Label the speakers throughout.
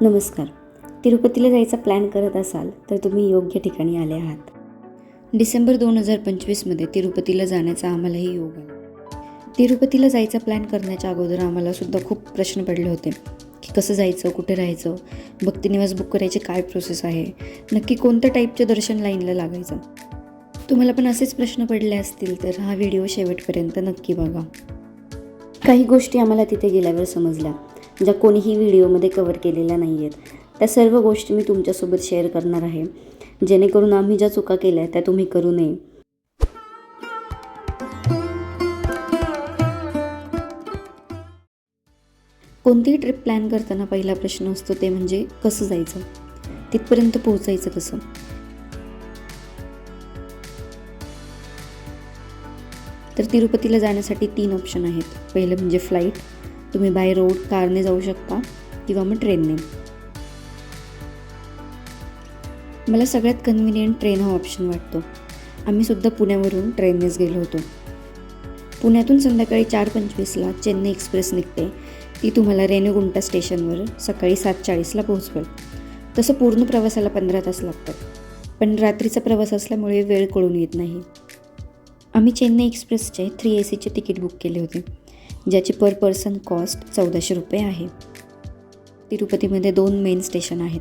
Speaker 1: नमस्कार. तिरुपतीला जायचा प्लॅन करत असाल तर तुम्ही योग्य ठिकाणी आले आहात. डिसेंबर दोन हजार पंचवीसमध्ये तिरुपतीला जाण्याचा आम्हालाही योग आला. तिरुपतीला जायचा प्लॅन करण्याच्या अगोदर आम्हाला सुद्धा खूप प्रश्न पडले होते की कसं जायचं कुठे राहायचं भक्तिनिवास बुक करायची काय प्रोसेस आहे नक्की कोणत्या टाईपच्या दर्शन लाईनला लागायचं? तुम्हाला पण असेच प्रश्न पडले असतील तर हा व्हिडिओ शेवटपर्यंत नक्की बघा. काही गोष्टी आम्हाला तिथे गेल्यावर समजल्या. ज्या कोणीही व्हिडिओमध्ये कवर केलेल्या नाही आहेत त्या सर्व गोष्टी मी तुमच्यासोबत शेअर करणार आहे. जेणेकरून आम्ही ज्या चुका केल्या त्या तुम्ही करू नये. कोणतीही ट्रिप प्लॅन करताना पहिला प्रश्न असतो ते म्हणजे कसं जायचं? तिथपर्यंत पोहोचायचं कसं? तर तिरुपतीला जाण्यासाठी तीन ऑप्शन आहेत. पहिलं म्हणजे फ्लाईट तुम्ही बाय रोड कारने जाऊ शकता किंवा मग ट्रेनने मला सगळ्यात कन्व्हिनियंट ट्रेन हा ऑप्शन वाटतो. आम्ही सुद्धा पुण्यावरून ट्रेननेच गेलो होतो. पुण्यातून संध्याकाळी चार पंचवीसला चेन्नई एक्सप्रेस निघते. ती तुम्हाला रेणुगुंटा स्टेशनवर सकाळी सात चाळीसला पोहोचवेल. तसं पूर्ण प्रवासाला पंधरा तास लागतात. पण रात्रीचा प्रवास असल्यामुळे वेळ कळून येत नाही. आम्ही चेन्नई एक्सप्रेसचे थ्री ए सीचे तिकीट बुक केले होते. ज्याची पर पर्सन कॉस्ट चौदाशे रुपये आहे. तिरुपतीमध्ये दोन मेन स्टेशन आहेत.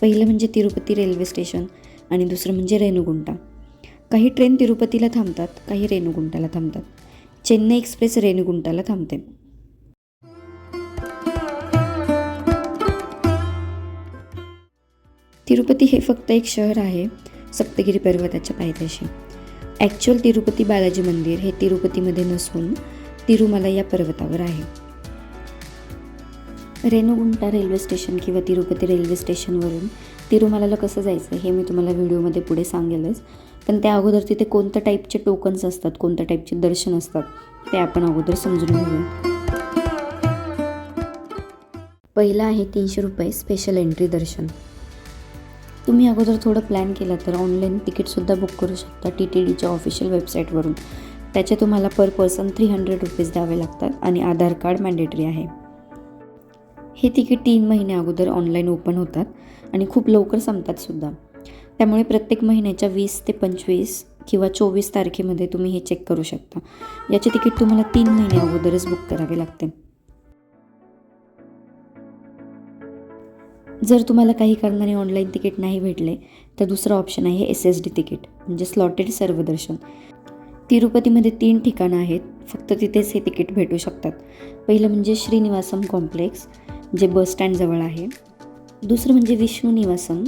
Speaker 1: पहिलं म्हणजे तिरुपती रेल्वे स्टेशन आणि दुसरं म्हणजे रेणुगुंटा. काही ट्रेन तिरुपतीला थांबतात काही रेणुगुंटाला थांबतात. चेन्नई एक्सप्रेस रेणुगुंटाला थांबते. तिरुपती हे फक्त एक शहर आहे सप्तगिरी पर्वताच्या पायथ्याशी. ॲक्च्युअल तिरुपती बालाजी मंदिर हे तिरुपतीमध्ये नसून तिरुमाला या पर्वतावर आहे. रेणुगुंटा रेल्वे स्टेशन किंवा तिरुपती रेल्वे स्टेशनवरून तिरुमलाला कसं जायचं हे मी तुम्हाला व्हिडिओमध्ये पुढे सांगेलच. पण त्या अगोदर तिथे कोणत्या टाईपचे टोकन्स असतात कोणत्या टाईपचे दर्शन असतात ते आपण अगोदर समजून घेऊया. पहिलं आहे तीनशे रुपये स्पेशल एंट्री दर्शन. तुम्ही अगोदर थोडं प्लॅन केलं तर ऑनलाईन तिकीटसुद्धा बुक करू शकता टी टी डीच्या ऑफिशियल वेबसाईटवरून त्याचे तुम्हाला per person three hundred rupees द्यावे लागतात आणि आधार कार्ड मॅन्डेटरी आहे. हे तिकीट तीन महिने अगोदर ऑनलाईन ओपन होतात आणि खूप लवकर संपतात सुद्धा. त्यामुळे प्रत्येक महिन्याच्या वीस ते पंचवीस किंवा चोवीस तारखेमध्ये तुम्ही हे चेक करू शकता. याचे तिकीट तुम्हाला तीन महिने अगोदरच बुक करावे लागते. जर तुम्हाला काही कारणाने ऑनलाईन तिकीट नाही भेटले तर दुसरा ऑप्शन आहे एस एस डी तिकीट म्हणजे स्लॉटेड सर्वदर्शन. तिरुपतीमध्ये तीन ठिकाणं आहेत. फक्त तिथेच हे तिकीट भेटू शकतात. पहिलं म्हणजे श्रीनिवासम कॉम्प्लेक्स जे बस स्टँडजवळ आहे. दुसरं म्हणजे विष्णू निवासम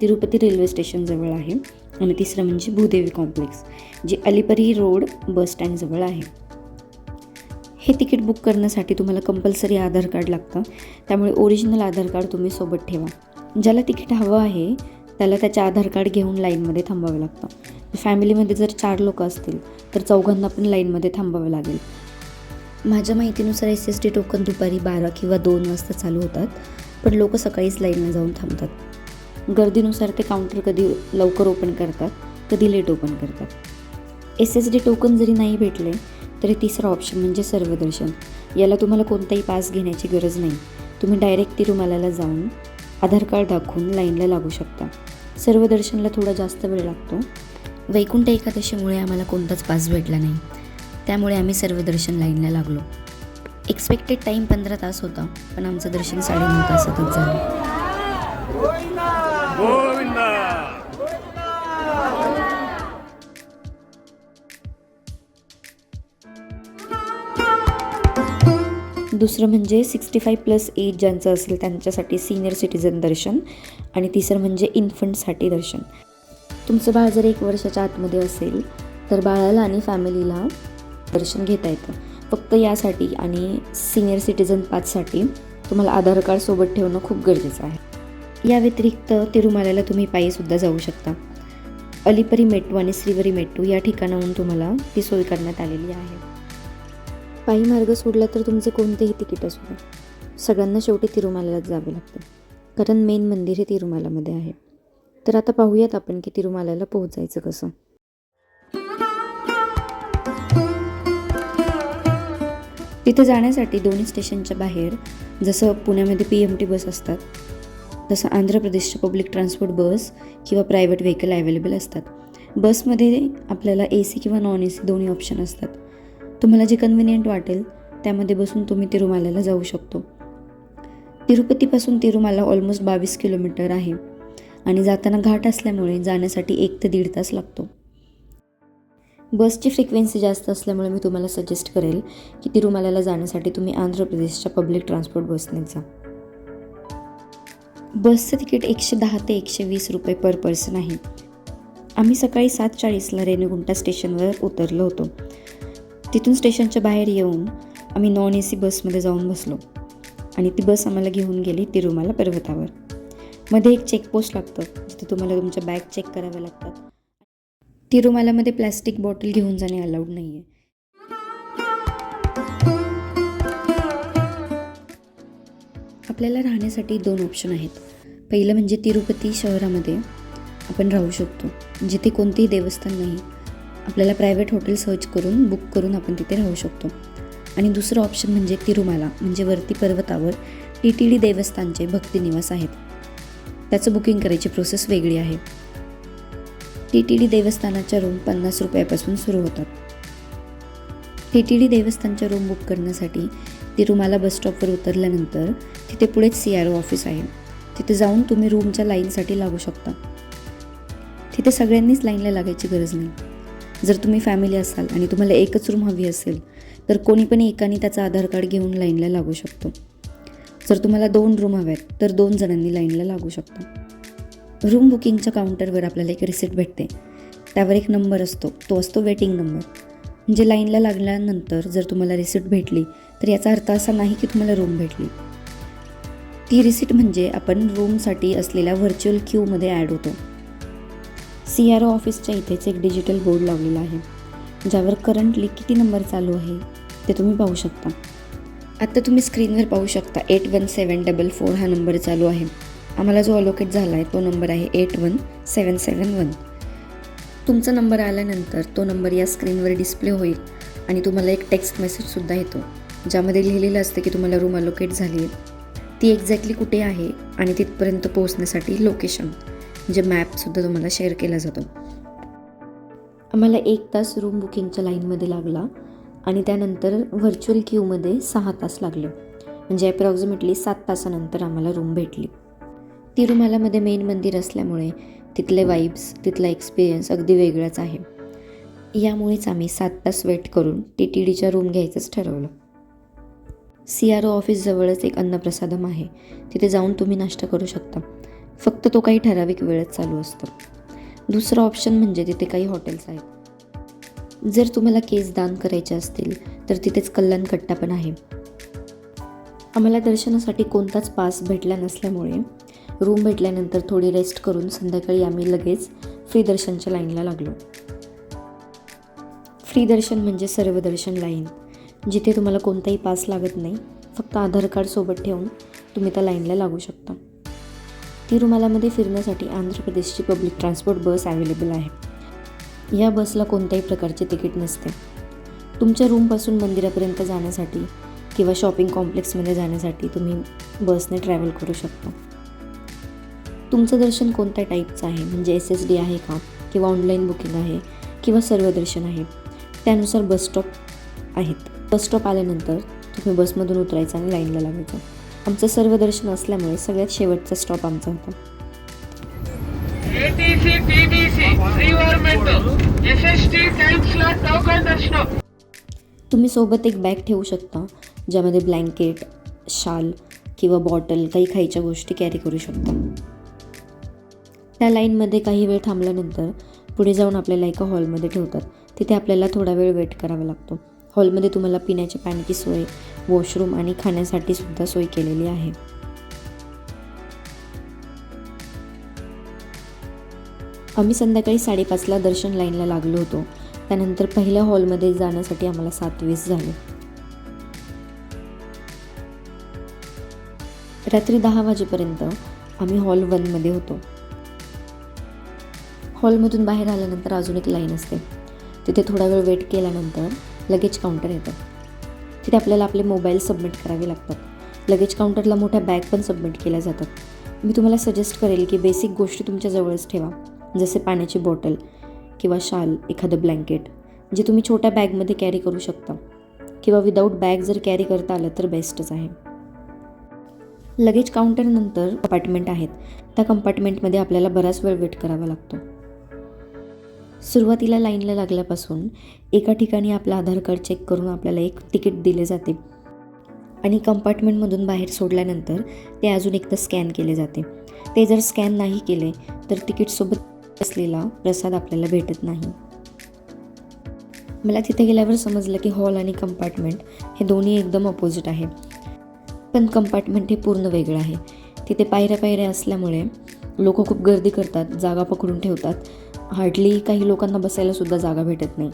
Speaker 1: तिरुपती रेल्वे स्टेशनजवळ आहे. आणि तिसरं म्हणजे भूदेवी कॉम्प्लेक्स जे अलिपरी रोड बस स्टँडजवळ आहे. हे तिकीट बुक करण्यासाठी तुम्हाला कंपल्सरी आधार कार्ड लागतं. त्यामुळे ओरिजिनल आधार कार्ड तुम्ही सोबत ठेवा. ज्याला तिकीट हवं आहे त्याला त्याचे आधार कार्ड घेऊन लाईनमध्ये थांबावं लागतं. फॅमिलीमध्ये जर चार लोक असतील तर चौघांना पण लाईनमध्ये थांबावं लागेल. माझ्या माहितीनुसार एस एस टी टोकन दुपारी बारा किंवा दोन वाजता चालू होतात पण लोक सकाळीच लाईनला जाऊन थांबतात. गर्दीनुसार ते काउंटर कधी लवकर ओपन करतात कधी लेट ओपन करतात. एस एस डी टोकन जरी नाही भेटले तरी तिसरा ऑप्शन म्हणजे सर्वदर्शन. याला तुम्हाला कोणताही पास घेण्याची गरज नाही. तुम्ही डायरेक्ट तिरुमालाला जाऊन आधार कार्ड दाखवून लाईनला लागू शकता. सर्व दर्शनला थोडा जास्त वेळ लागतो. वैकुंठ एकादशीमुळे आम्हाला कोणताच पास भेटला नाही. त्यामुळे आम्ही सर्व दर्शन लाईनला लागलो. एक्सपेक्टेड टाईम पंधरा तास होता पण आमचं दर्शन साडेनऊ तासातच झालं. दुसरं म्हणजे सिक्स्टी फाय प्लस एज ज्यांचं असेल त्यांच्यासाठी सिनियर सिटीजन दर्शन आणि तिसरं म्हणजे इन्फंटसाठी दर्शन. तुमचं बाळ जर एक वर्षाच्या आतमध्ये असेल तर बाळाला आणि फॅमिलीला दर्शन घेता येतं. फक्त यासाठी आणि सिनियर सिटीजन पाचसाठी तुम्हाला आधार कार्ड सोबत ठेवणं खूप गरजेचं आहे. या व्यतिरिक्त तिरुमालाला तुम्ही पायीसुद्धा जाऊ शकता. अलिपरी मेट्टू आणि श्रीवरी मेट्टू या ठिकाणाहून तुम्हाला ती सोय करण्यात आलेली आहे. पायी मार्ग सोडला तर तुमचे कोणतेही तिकीट असू दे. सगळ्यांना शेवटी तिरुमालालाच जावे लागते. कारण मेन मंदिर हे तिरुमालामध्ये आहे. तर आता पाहूयात आपण की तिरुमालाला पोहोचायचं कसं. तिथे जाण्यासाठी दोन्ही स्टेशनच्या बाहेर जसं पुण्यामध्ये पी एम टी बस असतात तसं आंध्र प्रदेशच्या पब्लिक ट्रान्सपोर्ट बस किंवा प्रायव्हेट व्हेकल अवेलेबल असतात. बसमध्ये आपल्याला ए सी किंवा नॉन ए सी दोन्ही ऑप्शन असतात. तुम्हाला जे कन्व्हिनियंट वाटेल त्यामध्ये बसून तुम्ही तिरुमालाला जाऊ शकतो. तिरुपतीपासून तिरुमाला ऑलमोस्ट बावीस किलोमीटर आहे आणि जाताना घाट असल्यामुळे जाण्यासाठी एक ते दीड तास लागतो. बसची फ्रिक्वेन्सी जास्त असल्यामुळे मी तुम्हाला सजेस्ट करेल की तिरुमालाला जाण्यासाठी तुम्ही आंध्र प्रदेशच्या पब्लिक ट्रान्सपोर्ट बसने जा. बसचं तिकीट एकशे दहा ते एकशे वीस रुपये पर पर्सन आहे. आम्ही सकाळी सात चाळीसला रेणुगुंटा स्टेशनवर उतरलो होतो. तिथून स्टेशनच्या बाहेर येऊन आम्ही नॉन ए सी बसमध्ये जाऊन बसलो. आणि ती बस आम्हाला घेऊन गेली तिरुमाला पर्वतावर. मध्ये एक चेकपोस्ट लागतं जिथे तुम्हाला तुमच्या बॅग चेक कराव्या लागतात. तिरुमालामध्ये प्लॅस्टिक बॉटल घेऊन जाणे अलाउड नाही आहे आपल्याला राहण्यासाठी दोन ऑप्शन आहेत. पहिलं म्हणजे तिरुपती शहरामध्ये आपण राहू शकतो जिथे कोणतेही देवस्थान नाही. आपल्याला प्रायव्हेट हॉटेल सर्च करून बुक करून आपण तिथे राहू शकतो. आणि दुसरं ऑप्शन म्हणजे तिरुमाला म्हणजे वरती पर्वतावर टी टी डी देवस्थानचे भक्तिनिवास आहेत. त्याचं बुकिंग करायची प्रोसेस वेगळी आहे. टी टी डी देवस्थानाच्या रूम पन्नास रुपयापासून सुरू होतात. टी टी डी देवस्थानच्या रूम बुक करण्यासाठी तिरुमाला बस स्टॉपवर उतरल्यानंतर तिथे पुढेच सी आर ओ ऑफिस आहे. तिथे जाऊन तुम्ही रूमच्या लाईनसाठी लागू शकता. तिथे सगळ्यांनीच लाईनला लागायची गरज नाही. जर तुम्ही फॅमिली असाल आणि तुम्हाला एकच रूम हवी असेल तर कोणी पण एकाने त्याचा आधार कार्ड घेऊन लाईनला लागू शकतो. जर तुम्हाला दोन रूम हव्यात तर दोन जणांनी लाईनला लागू शकतो. रूम बुकिंगच्या काउंटरवर आपल्याला एक रिसिप्ट भेटते. त्यावर एक नंबर असतो. तो असतो वेटिंग नंबर म्हणजे लाईनला लागल्यानंतर जर तुम्हाला रिसिप्ट भेटली तर याचा अर्थ असा नाही की तुम्हाला रूम भेटली. ती रिसिट म्हणजे आपण रूमसाठी असलेल्या व्हर्च्युअल क्यूमध्ये ॲड होतो. सी आर ओ ऑफिसच्या इथेच एक डिजिटल बोर्ड लावलेला आहे ज्यावर करंटली किती नंबर चालू आहे ते तुम्ही पाहू शकता. आत्ता तुम्ही स्क्रीनवर पाहू शकता eight one seven double four हा नंबर चालू आहे. आम्हाला जो अलोकेट झाला आहे तो नंबर आहे eight one seven seven one तुमचा नंबर आल्यानंतर तो नंबर या स्क्रीनवर डिस्प्ले होईल आणि तुम्हाला एक टेक्स्ट मेसेजसुद्धा येतो ज्यामध्ये लिहिलेलं असतं की तुम्हाला रूम अलोकेट झाली आहे. ती एक्झॅक्टली कुठे आहे आणि तिथपर्यंत पोहोचण्यासाठी लोकेशन म्हणजे मॅपसुद्धा तुम्हाला शेअर केला जातो. आम्हाला एक तास रूम बुकिंगच्या लाईनमध्ये लागला आणि त्यानंतर व्हर्च्युअल क्यूमध्ये सहा तास लागले. म्हणजे अप्रॉक्सिमेटली सात तासानंतर आम्हाला रूम भेटली. तिरुमालामध्ये मेन मंदिर असल्यामुळे तिथले वाईब्स तिथला एक्सपिरियन्स अगदी वेगळाच आहे. यामुळेच आम्ही सात तास वेट करून टी टी डीच्या रूम घ्यायचंच ठरवलं. सी आर ओ ऑफिसजवळच एक अन्नप्रसादम आहे. तिथे जाऊन तुम्ही नाश्ता करू शकता. फक्त तो काही ठराविक वेळच चालू असतो. दुसरं ऑप्शन म्हणजे तिथे काही हॉटेल्स आहेत. जर तुम्हाला केस दान करायचे असतील तर तिथेच कल्याण कट्टा पण आहे. आम्हाला दर्शनासाठी कोणताच पास भेटला नसल्यामुळे रूम भेटल्यानंतर थोडी रेस्ट करून संध्याकाळी आम्ही लगेच फ्री दर्शनच्या लाईनला लागलो. फ्री दर्शन म्हणजे सर्वदर्शन लाईन जिथे तुम्हाला कोणताही पास लागत नाही फक्त आधार कार्ड सोबत ठेवून तुम्ही त्या लाईनला लागू शकता. तिरुमालामध्ये फिरण्यासाठी आंध्र प्रदेशची पब्लिक ट्रान्सपोर्ट बस अवेलेबल आहे. या बसला कोणत्याही प्रकारचे तिकीट नसते. तुमच्या रूमपासून मंदिरापर्यंत जाण्यासाठी किंवा शॉपिंग कॉम्प्लेक्समध्ये जाण्यासाठी तुम्ही बसने ट्रॅव्हल करू शकता. तुमचं दर्शन कोणत्या टाईपचं आहे? म्हणजे एस एस डी आहे का? किंवा ऑनलाईन बुकिंग आहे? किंवा सर्वदर्शन आहे? त्यानुसार बस स्टॉप आहेत. बस स्टॉप आल्यानंतर तुम्ही बसमधून उतरायचं आणि लाईनला लागायचं. आमचं सर्वदर्शन असल्यामुळे सगळ्यात शेवटचा स्टॉप आमचा होता.
Speaker 2: दर्शनं.
Speaker 1: तुम्ही सोबत एक बॅग ठेवू शकता ज्यामध्ये ब्लँकेट शाल किंवा बॉटल काही खायच्या गोष्टी कॅरी करू शकता. त्या लाईनमध्ये काही वेळ थांबल्यानंतर पुढे जाऊन आपल्याला एका हॉलमध्ये ठेवतात. तिथे आपल्याला थोडा वेळ वेट करावा लागतो. हॉलमध्ये तुम्हाला पिण्याच्या पाण्याची सोय वॉशरूम आणि खाण्यासाठी सुद्धा सोय केलेली आहे. आम्ही संध्याकाळी साडेपाचला दर्शन लाईनला लागलो होतो. त्यानंतर पहिल्या हॉलमध्ये जाण्यासाठी आम्हाला सात वीस झाले. रात्री दहा वाजेपर्यंत आम्ही हॉल वनमध्ये होतो. हॉलमधून बाहेर आल्यानंतर अजून एक लाईन असते. तिथे थोडा वेळ वेट केल्यानंतर लगेज काउंटर येतं. तिथे आपल्याला आपले मोबाईल सबमिट करावे लागतात. लगेज काउंटरला मोठ्या बॅग पण सबमिट केल्या जातात. मी तुम्हाला सजेस्ट करेल की बेसिक गोष्टी तुमच्या जवळच ठेवा. जसे पाण्याची बॉटल किंवा शाल एखादं ब्लँकेट जे तुम्ही छोट्या बॅगमध्ये कॅरी करू शकता. किंवा विदाऊट बॅग जर कॅरी करता आलं तर बेस्टच आहे. लगेज काउंटरनंतर कंपार्टमेंट आहेत. त्या कंपार्टमेंटमध्ये आपल्याला बराच वेळ वेट करावा लागतो. सुरुवातीला लाईनला लागल्यापासून एका ठिकाणी आपलं आधार कार्ड चेक करून आपल्याला एक तिकीट दिले जाते. आणि कंपार्टमेंटमधून बाहेर सोडल्यानंतर ते अजून एकदा स्कॅन केले जाते. ते जर स्कॅन नाही केले तर तिकीटसोबत असलेला प्रसाद आपल्याला भेटत नाही. मला तिथे गेल्यावर समजलं की हॉल आणि कंपार्टमेंट हे दोन्ही एकदम अपोजिट आहे. पण कंपार्टमेंट हे पूर्ण वेगळं आहे. तिथे पायऱ्या पायऱ्या असल्यामुळे लोक खूप गर्दी करतात जागा पकडून ठेवतात. हार्डली काही लोकांना बसायला सुद्धा जागा भेटत नाही.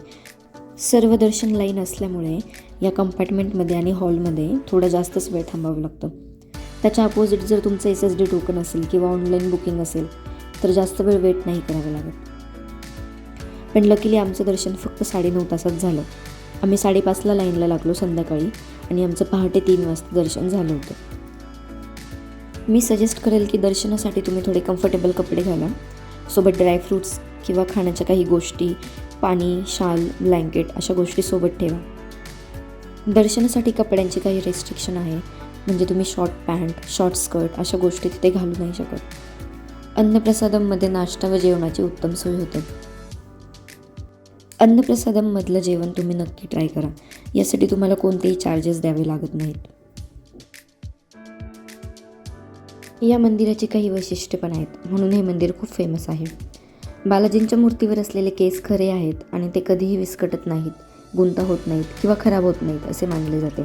Speaker 1: सर्व दर्शन लाईन असल्यामुळे या कंपार्टमेंटमध्ये आणि हॉलमध्ये थोडा जास्तच वेळ थांबावं लागतं. त्याच्या अपोजिट जर तुमचं एस एस डी टोकन असेल किंवा ऑनलाईन बुकिंग असेल तर जास्त वेळ वेट नाही करावं लागत. पण लकीली आमचं दर्शन फक्त साडेनऊ तासात झालं. आम्ही साडेपाचला लाईनला लागलो संध्याकाळी आणि आमचं पहाटे तीन वाजता दर्शन झालं होतं. मी सजेस्ट करेल की दर्शनासाठी तुम्ही थोडे कम्फर्टेबल कपडे घाला. सोबत ड्रायफ्रूट्स किंवा खाण्याच्या काही गोष्टी पाणी शाल ब्लँकेट अशा गोष्टी सोबत ठेवा. दर्शनासाठी कपड्यांची काही रेस्ट्रिक्शन आहे. म्हणजे तुम्ही शॉर्ट पॅन्ट शॉर्ट स्कर्ट अशा गोष्टी तिथे घालू नाही शकत. अन्नप्रसादममध्ये नाश्ता व जेवणाची उत्तम सोय होते. अन्नप्रसादममधलं जेवण तुम्ही नक्की ट्राय करा. यासाठी तुम्हाला कोणतेही चार्जेस द्यावे लागत नाहीत. या मंदिराची काही वैशिष्ट्य पण आहेत. म्हणून हे मंदिर खूप फेमस आहे. बालाजींच्या मूर्तीवर असलेले केस खरे आहेत आणि ते कधीही विस्कटत नाहीत गुंता होत नाहीत किंवा खराब होत नाहीत असे मानले जाते.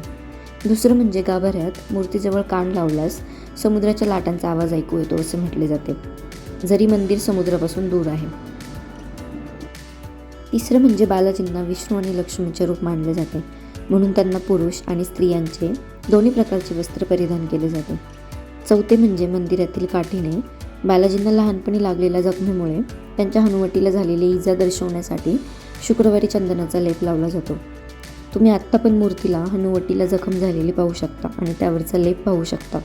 Speaker 1: दुसरं म्हणजे गाभाऱ्यात मूर्तीजवळ कान लावल्यास समुद्राच्या लाटांचा आवाज ऐकू येतो असे म्हटले जाते. जरी मंदिर समुद्रापासून दूर आहे. तिसरं म्हणजे बालाजींना विष्णू आणि लक्ष्मीचे रूप मानले जाते. म्हणून त्यांना पुरुष आणि स्त्रियांचे दोन्ही प्रकारचे वस्त्र परिधान केले जाते. चौथे म्हणजे मंदिरातील काठीने बालाजींना लहानपणी लागलेल्या जखमेमुळे त्यांच्या हनुवटीला झालेली इजा दर्शवण्यासाठी शुक्रवारी चंदनाचा लेप लावला जातो. तुम्ही आत्ता पण मूर्तीला हनुवटीला जखम झालेली पाहू शकता आणि त्यावरचा लेप पाहू शकता.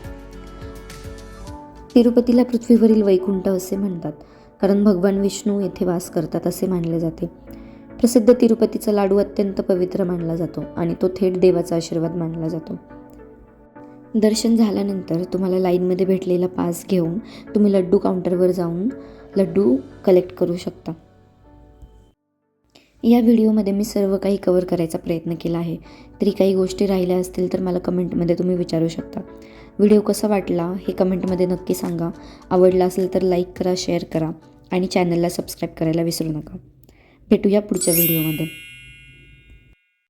Speaker 1: तिरुपतीला पृथ्वीवरील वैकुंठ असे म्हणतात कारण भगवान विष्णू येथे वास करतात असे मानले जाते. प्रसिद्ध तिरुपतीचा लाडू अत्यंत पवित्र मानला जातो आणि तो थेट देवाचा आशीर्वाद मानला जातो. दर्शन झाल्यानंतर तुम्हाला लाईनमध्ये भेटलेला पास घेऊन तुम्ही लड्डू काउंटरवर जाऊन लड्डू कलेक्ट करू शकता. या व्हिडिओमध्ये मी सर्व काही कवर करायचा प्रयत्न केला आहे. तरी काही गोष्टी राहिल्या असतील तर मला कमेंटमध्ये तुम्ही विचारू शकता. व्हिडिओ कसा वाटला हे कमेंटमध्ये नक्की सांगा. आवडला असेल तर लाईक करा शेअर करा आणि चॅनलला सबस्क्राईब करायला विसरू नका. भेटूया पुढच्या व्हिडिओमध्ये.